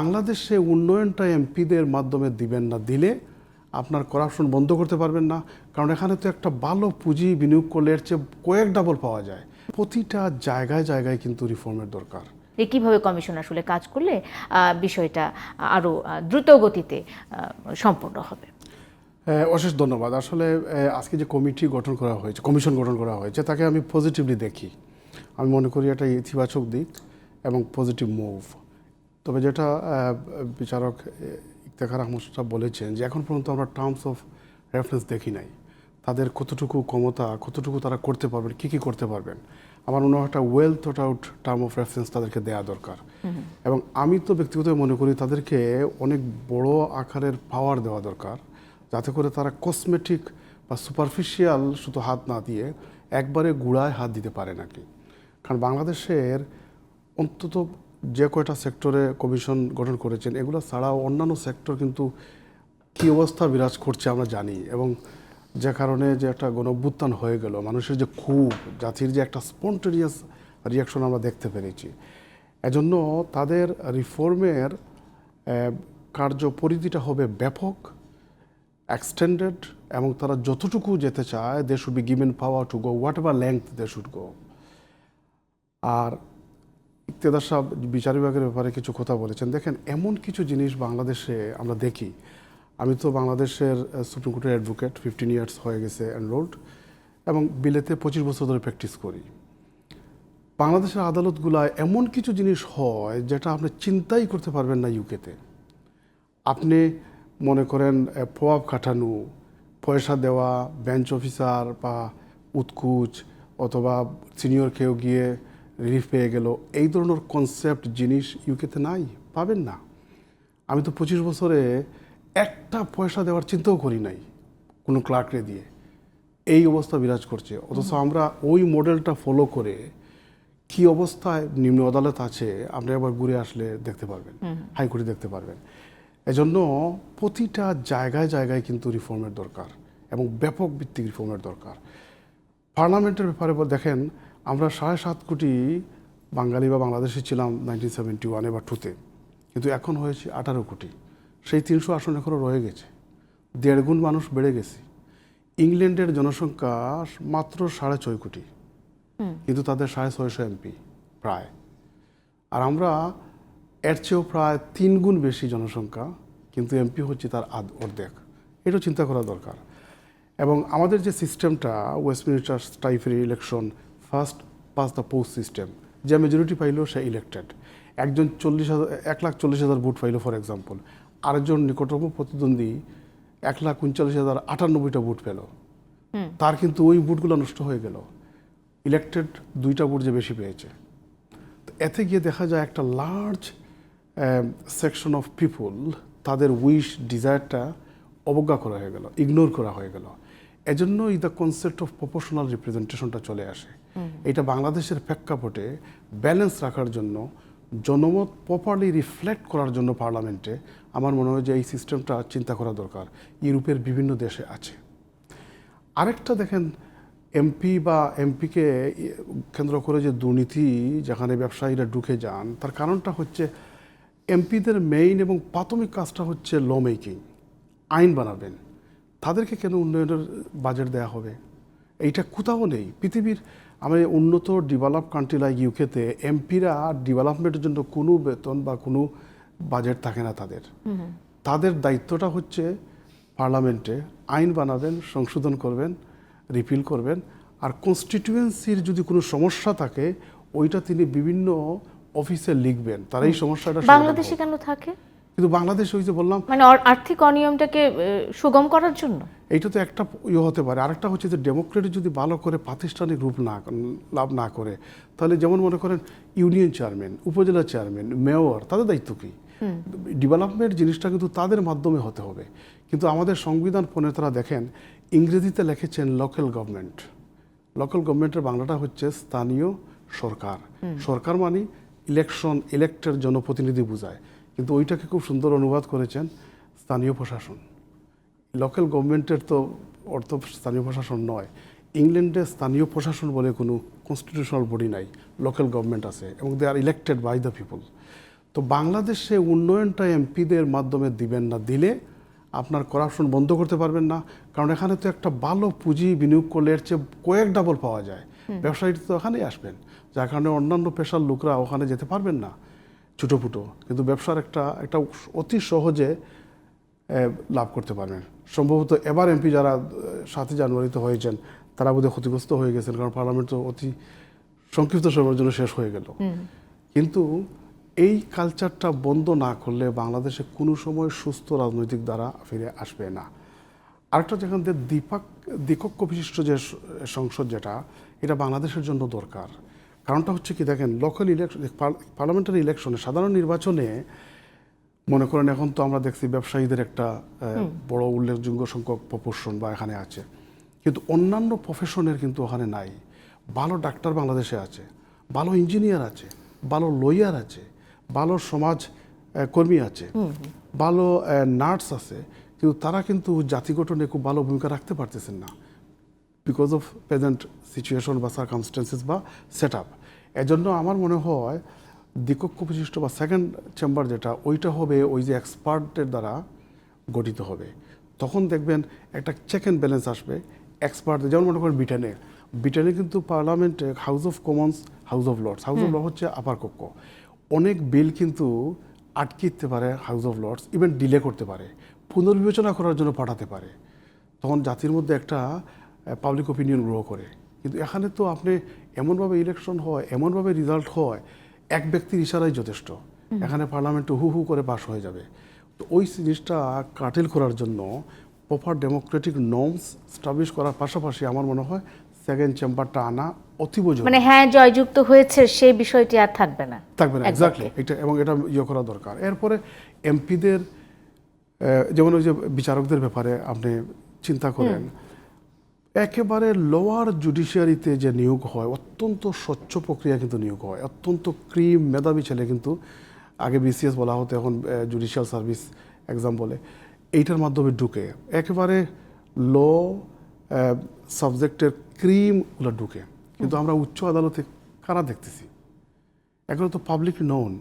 বাংলাদেশে উন্নয়নটা এমপিদের মাধ্যমে দিবেন না দিলে আপনার করাপশন বন্ধ করতে পারবেন না। কারণ এখানে তো একটা ভালো পুঁজি বিনিয়োগ করলে এর চেয়ে কয়েক ডাবল পাওয়া যায়। প্রতিটা জায়গায় জায়গায় কিন্তু রিফর্মের দরকার। যে কীভাবে কমিশন আসলে কাজ করলে বিষয়টা আরও আহ, দ্রুত গতিতে সম্পূর্ণ হবে? অশেষ ধন্যবাদ। আসলে আজকে যে কমিটি গঠন করা হয়েছে কমিশন গঠন করা হয়েছে তাকে আমি পজিটিভলি দেখি। আমি মনে করি এটা ইতিবাচক দিক এবং পজিটিভ মুভ তবে যেটা বিচারক ইফতেখার আহমদ সাহেব বলেছেন যে এখন পর্যন্ত আমরা টার্মস অফ রেফারেন্স দেখি নাই। তাদের কতটুকু ক্ষমতা কতটুকু তারা করতে পারবেন কি কি করতে পারবেন? আমার মনে হয় একটা well thought out term of reference তাদেরকে দেওয়া দরকার। এবং আমি তো ব্যক্তিগত মনে করি তাদেরকে অনেক বড় আকারের পাওয়ার দেওয়া দরকার যাতে করে তারা কসমেটিক বা সুপারফিশিয়াল শুধু হাত না দিয়ে একবারে গুড়ায় হাত দিতে পারে নাকি। কারণ বাংলাদেশের অন্তত যে কয়টা সেক্টরে কমিশন গঠন করেছেন, এগুলো ছাড়াও অন্যান্য সেক্টর কিন্তু কী অবস্থা বিরাজ করছে আমরা জানি এবং যে কারণে যে একটা গণভ্যুত্থান হয়ে গেল, মানুষের যে খুব জাতির যে একটা স্পন্টেনিয়াস রিয়াকশন আমরা দেখতে পেরেছি। এজন্য তাদের রিফর্মের কার্যপরিধিটা হবে ব্যাপক এক্সটেন্ডেড এবং তারা যতটুকু যেতে চায় they should be given power to go whatever length they should go আর ইকতেদার সাহেব বিচার বিভাগের ব্যাপারে কিছু কথা বলেছেন। দেখেন, এমন কিছু জিনিস বাংলাদেশে আমরা দেখি। আমি তো বাংলাদেশের সুপ্রিম কোর্টের অ্যাডভোকেট ফিফটিন ইয়ার্স হয়ে গেছে এনরোল্ড এবং বিলেতে পঁচিশ বছর ধরে প্র্যাকটিস করি। বাংলাদেশের আদালতগুলায় এমন কিছু জিনিস হয় যেটা আপনি চিন্তাই করতে পারবেন না ইউকেতে আপনি মনে করেন প্রভাব খাটানো, পয়সা দেওয়া বেঞ্চ অফিসার বা উৎকুচ অথবা সিনিয়র কেউ গিয়ে রিলিফ পেয়ে গেল। এই ধরনের কনসেপ্ট জিনিস ইউকেতে নাই পাবেন না। আমি তো পঁচিশ বছরে একটা পয়সা দেওয়ার চিন্তাও করি নাই কোনো ক্লার্করে দিয়ে। এই অবস্থা বিরাজ করছে। অথচ আমরা ওই মডেলটা ফলো করে কি অবস্থায় নিম্ন আদালত আছে আপনি একবার ঘুরে আসলে দেখতে পারবেন হাইকোর্টে দেখতে পারবেন। এজন্য প্রতিটা জায়গায় জায়গায় কিন্তু রিফর্মের দরকার এবং ব্যাপক ভিত্তিক রিফর্মের দরকার। পার্লামেন্টের ব্যাপারে দেখেন আমরা সাড়ে সাত কোটি বাঙালি বা বাংলাদেশে ছিলাম নাইনটিন সেভেন্টি ওয়ানে বা টুতে কিন্তু এখন হয়েছে আঠারো কোটি। সেই তিনশো আসন এখনও রয়ে গেছে। দেড় গুণ মানুষ বেড়ে গেছে। ইংল্যান্ডের জনসংখ্যা মাত্র সাড়ে ছয় কোটি। কিন্তু তাদের সাড়ে ছয়শো এমপি প্রায়। আর আমরা এর চেয়েও প্রায় তিন গুণ বেশি জনসংখ্যা কিন্তু এমপি হচ্ছে তার আধ অর্ধেক। এটাও চিন্তা করা দরকার। এবং আমাদের যে সিস্টেমটা ওয়েস্টমিনিস্টার টাইপের election first pass the post system যে মেজরিটি পাইলো সে ইলেক্টেড একজন চল্লিশ হাজার এক লাখ চল্লিশ হাজার ভোট পাইলো ফর এক্সাম্পল আরেকজন নিকটতম প্রতিদ্বন্দ্বী এক লাখ উনচল্লিশ হাজার আটানব্বইটা ভোট পেল। তার কিন্তু ওই ভোটগুলো নষ্ট হয়ে গেল। ইলেকটেড দুইটা ভোট যে বেশি পেয়েছে। তো এতে গিয়ে দেখা যায় একটা লার্জ সেকশন অফ পিপুল তাদের উইশ ডিজায়ারটা অবজ্ঞা করা হয়ে গেল ইগনোর করা হয়ে গেল। এজন্যই দ্য কনসেপ্ট অফ প্রপোর্শনাল রিপ্রেজেন্টেশনটা চলে আসে। এটা বাংলাদেশের প্রেক্ষাপটে ব্যালেন্স রাখার জন্য, জনমত প্রপারলি রিফ্লেক্ট করার জন্য পার্লামেন্টে আমার মনে হয় যে এই সিস্টেমটা চিন্তা করা দরকার। ইউরোপের বিভিন্ন দেশে আছে। আরেকটা দেখেন এমপি বা এমপিকে কেন্দ্র করে যে দুর্নীতি, যেখানে ব্যবসায়ীরা ঢুকে যান, তার কারণটা হচ্ছে এমপিদের মেইন এবং প্রাথমিক কাজটা হচ্ছে ল মেকিং আইন বানাবেন। তাদেরকে কেন উন্নয়নের বাজেট দেওয়া হবে? এইটা কোথাও নেই। পৃথিবীর আমি উন্নত ডেভেলপ কান্ট্রি লাইক ইউকেতে এমপিরা ডেভেলপমেন্টের জন্য কোনো বেতন বা কোনো বাজেট থাকে না তাদের। তাদের দায়িত্বটা হচ্ছে পার্লামেন্টে আইন বানাবেন সংশোধন করবেন রিপিল করবেন। আর কনস্টিটিউয়েন্সির যদি কোনো সমস্যা থাকে ওইটা তিনি বিভিন্ন অফিসে লিখবেন। তারা এই সমস্যাটা বাংলাদেশে কেন থাকে? কিন্তু বাংলাদেশ ওই যে বললাম মানে আর্থিক অনিয়মটাকে সুগম করার জন্য? এইটা তো একটা ইয়ে হতে পারে। আরেকটা হচ্ছে যে ডেমোক্রেটি যদি ভালো করে প্রাতিষ্ঠানিক রূপ না লাভ না করে তাহলে যেমন মনে করেন union chairman upazila chairman mayor তাদের দায়িত্ব কী? ডেভেলপমেন্ট জিনিসটা কিন্তু তাদের মাধ্যমে হতে হবে। কিন্তু আমাদের সংবিধান প্রণেতারা দেখেন ইংরেজিতে লিখেছেন লোকাল গভর্নমেন্ট লোকাল গভর্নমেন্টের বাংলাটা হচ্ছে স্থানীয় সরকার। সরকার মানে ইলেকশন ইলেক্টের জনপ্রতিনিধি বোঝায়। কিন্তু ওইটাকে খুব সুন্দর অনুবাদ করেছেন স্থানীয় প্রশাসন। লোকাল গভর্নমেন্টের তো অর্থ স্থানীয় প্রশাসন নয় ইংল্যান্ডে স্থানীয় প্রশাসন বলে কোনো কনস্টিটিউশনাল বডি নাই লোকাল গভর্নমেন্ট আছে এবং they are elected by the people তো বাংলাদেশে উন্নয়নটা এমপিদের মাধ্যমে দিবেন না দিলে আপনার করাপশন বন্ধ করতে পারবেন না কারণ এখানে তো একটা ভালো পুঁজি বিনিয়োগ করলে এর চেয়ে কয়েক ডাবল পাওয়া যায়। ব্যবসায়ী তো ওখানেই আসবেন যার কারণে অন্যান্য পেশার লোকরা ওখানে যেতে পারবেন না। ছোটো ফুটো কিন্তু ব্যবসার একটা একটা অতি সহজে লাভ করতে পারবেন। সম্ভবত এবার এমপি যারা সাতই জানুয়ারিতে হয়েছেন তারা বোধহয় ক্ষতিগ্রস্ত হয়ে গেছেন কারণ পার্লামেন্ট তো অতি সংক্ষিপ্ত সময়ের জন্য শেষ হয়ে গেল। কিন্তু এই কালচারটা বন্ধ না করলে বাংলাদেশে কোনো সময় সুস্থ রাজনৈতিক দ্বারা ফিরে আসবে না। আরেকটা যেখান থেকে দ্বিপাক দ্বিকক্ষ বিশিষ্ট যে সংসদ যেটা এটা বাংলাদেশের জন্য দরকার। কারণটা হচ্ছে কি দেখেন লোকাল ইলেকশন পার্লামেন্টারি ইলেকশনে সাধারণ নির্বাচনে মনে করেন এখন তো আমরা দেখছি ব্যবসায়ীদের একটা বড় উল্লেখযোগ্য সংখ্যক প্রপোর্শন বা এখানে আছে। কিন্তু অন্যান্য প্রফেশনের কিন্তু ওখানে নাই। ভালো ডাক্তার বাংলাদেশে আছে ভালো ইঞ্জিনিয়ার আছে ভালো লয়ার আছে ভালো সমাজ কর্মী আছে ভালো নার্স আছে কিন্তু তারা কিন্তু জাতি গঠনে খুব ভালো ভূমিকা রাখতে পারতেছেন না। বিকজ অফ প্রেজেন্ট সিচুয়েশন বা সার্কামস্টেন্সেস বা সেট আপ এজন্য আমার মনে হয় দ্বিকক্ষ বিশিষ্ট বা সেকেন্ড চেম্বার যেটা ওইটা হবে ওই যে এক্সপার্টের দ্বারা গঠিত হবে। তখন দেখবেন একটা চেক অ্যান্ড ব্যালেন্স আসবে এক্সপার্ট যেমন মনে করেন ব্রিটেনে। ব্রিটেনে কিন্তু পার্লামেন্টে House of Commons House of Lords House of Lord হচ্ছে আপার কক্ষ। অনেক বিল কিন্তু আটকে দিতে পারে House of Lords even delay করতে পারে। পুনর্বিবেচনা করার জন্য পাঠাতে পারে। তখন জাতির মধ্যে একটা পাবলিক ওপিনিয়ন গ্রো করে। কিন্তু এখানে তো আপনি এমনভাবে ইলেকশন হয় এমনভাবে রেজাল্ট হয় এক ব্যক্তির ইশারাই যথেষ্ট। এখানে পার্লামেন্টে হু হু করে পাশ হয়ে যাবে। তো ওই জিনিসটা কাটেল করার জন্য প্রপার ডেমোক্রেটিক নর্মস স্টাবলিশ করার পাশাপাশি আমার মনে হয় সেকেন্ড চেম্বারটা আনা অতীব মানে হ্যাঁ জয়যুক্ত হয়েছে সেই বিষয়টি আর থাকবে না। থাকবে না এক্স্যাক্টলি এটা এবং এটা ইয়ে করা দরকার। এরপরে এমপিদের যেমন ওই যে বিচারকদের ব্যাপারে আপনি চিন্তা করেন একেবারে লোয়ার জুডিশিয়ারিতে যে নিয়োগ হয় অত্যন্ত স্বচ্ছ প্রক্রিয়া কিন্তু নিয়োগ হয়। অত্যন্ত ক্রিম মেধাবী ছেলে কিন্তু আগে বিসিএস বলা হতো এখন জুডিশিয়াল সার্ভিস এক্সাম বলে এইটার মাধ্যমে ঢুকে। একেবারে ল সাবজেক্টের ক্রিমগুলো ঢুকে। কিন্তু আমরা উচ্চ আদালতে কারা দেখতেছি? এগুলো তো পাবলিক নোন